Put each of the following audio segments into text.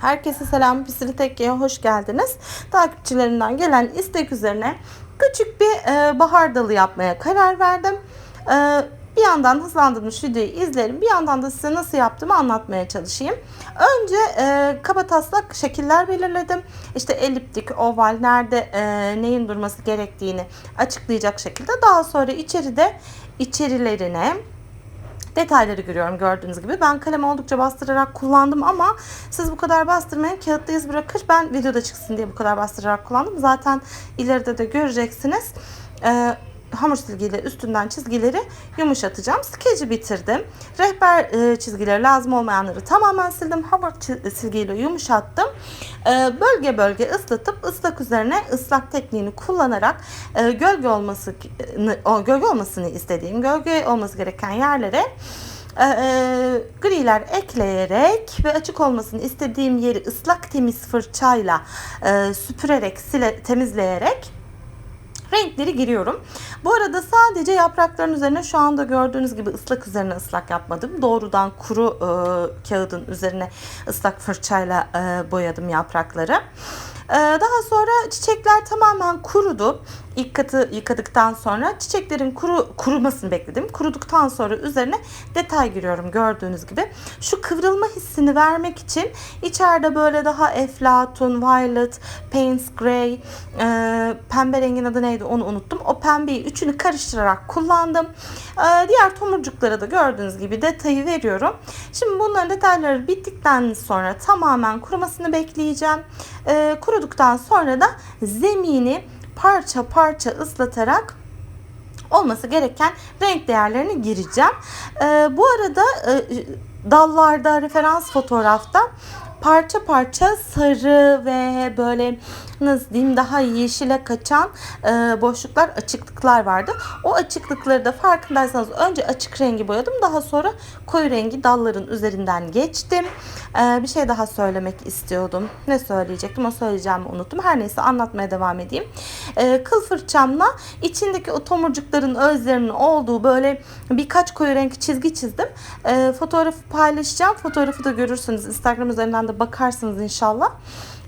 Herkese selam. Pisili Tekke'ye hoş geldiniz. Takipçilerimden gelen istek üzerine küçük bir e, bahar dalı yapmaya karar verdim. E, bir yandan hızlandırılmış videoyu izlerim. Bir yandan da size nasıl yaptığımı anlatmaya çalışayım. Önce e, kaba taslak şekiller belirledim. İşte eliptik, oval, nerede e, neyin durması gerektiğini açıklayacak şekilde. Daha sonra içeride içerilerine detayları görüyorum gördüğünüz gibi. Ben kalemi oldukça bastırarak kullandım ama siz bu kadar bastırmayın. Kağıtta iz bırakır. Ben videoda çıksın diye bu kadar bastırarak kullandım. Zaten ileride de göreceksiniz. Ee, hamur silgiyle üstünden çizgileri yumuşatacağım. Skeci bitirdim. Rehber e, çizgileri lazım olmayanları tamamen sildim. Hamur çi- silgiyle yumuşattım. E, bölge bölge ıslatıp ıslak üzerine ıslak tekniğini kullanarak e, gölge olması o gölge olmasını istediğim gölge olması gereken yerlere e, e, griler ekleyerek ve açık olmasını istediğim yeri ıslak temiz fırçayla e, süpürerek sile, temizleyerek renkleri giriyorum. Bu arada sadece yaprakların üzerine şu anda gördüğünüz gibi ıslak üzerine ıslak yapmadım. Doğrudan kuru e, kağıdın üzerine ıslak fırçayla e, boyadım yaprakları. E, daha sonra çiçekler tamamen kurudu. İlk katı yıkadıktan sonra çiçeklerin kuru kurumasını bekledim. Kuruduktan sonra üzerine detay giriyorum gördüğünüz gibi. Şu kıvrılma hissini vermek için içeride böyle daha eflatun, violet, Payne's Grey, e, pembe rengin adı neydi onu unuttum. O pembeyi üçünü karıştırarak kullandım. E, diğer tomurcuklara da gördüğünüz gibi detayı veriyorum. Şimdi bunların detayları bittikten sonra tamamen kurumasını bekleyeceğim. E, kuruduktan sonra da zemini parça parça ıslatarak olması gereken renk değerlerini gireceğim. Ee, bu arada e, dallarda referans fotoğrafta parça parça sarı ve böyle nasıl diyeyim daha yeşile kaçan e, boşluklar açıklıklar vardı. O açıklıkları da farkındaysanız önce açık rengi boyadım daha sonra koyu rengi dalların üzerinden geçtim. E, bir şey daha söylemek istiyordum. Ne söyleyecektim o söyleyeceğimi unuttum. Her neyse anlatmaya devam edeyim. E, kıl fırçamla içindeki o tomurcukların özlerinin olduğu böyle birkaç koyu renk çizgi çizdim. E, fotoğrafı paylaşacağım. Fotoğrafı da görürsünüz. Instagram üzerinden de bakarsınız inşallah.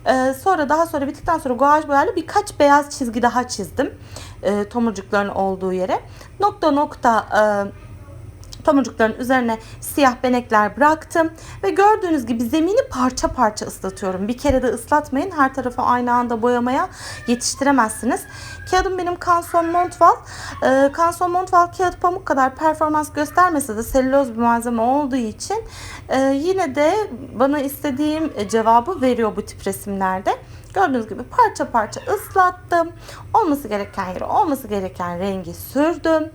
Ee, sonra daha sonra bittikten sonra guaj boyayla birkaç beyaz çizgi daha çizdim. Ee, tomurcukların olduğu yere. Nokta nokta e, tomurcukların üzerine siyah benekler bıraktım ve gördüğünüz gibi zemini parça parça ıslatıyorum. Bir kere de ıslatmayın. Her tarafı aynı anda boyamaya yetiştiremezsiniz. Kağıdım benim Canson Montval. Ee, Canson Montval kağıt pamuk kadar performans göstermese de selüloz bir malzeme olduğu için e, yine de bana istediğim cevabı veriyor bu tip resimlerde. Gördüğünüz gibi parça parça ıslattım. Olması gereken yere olması gereken rengi sürdüm.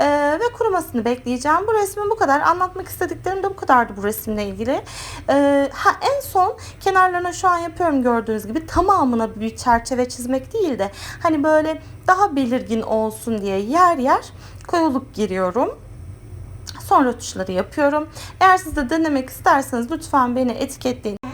Ee, ve kurumasını bekleyeceğim. Bu resmin bu kadar. Anlatmak istediklerim de bu kadardı bu resimle ilgili. Ee, ha en son kenarlarına şu an yapıyorum gördüğünüz gibi tamamına bir çerçeve çizmek değil de hani böyle daha belirgin olsun diye yer yer koyuluk giriyorum. Sonra tuşları yapıyorum. Eğer siz de denemek isterseniz lütfen beni etiketleyin.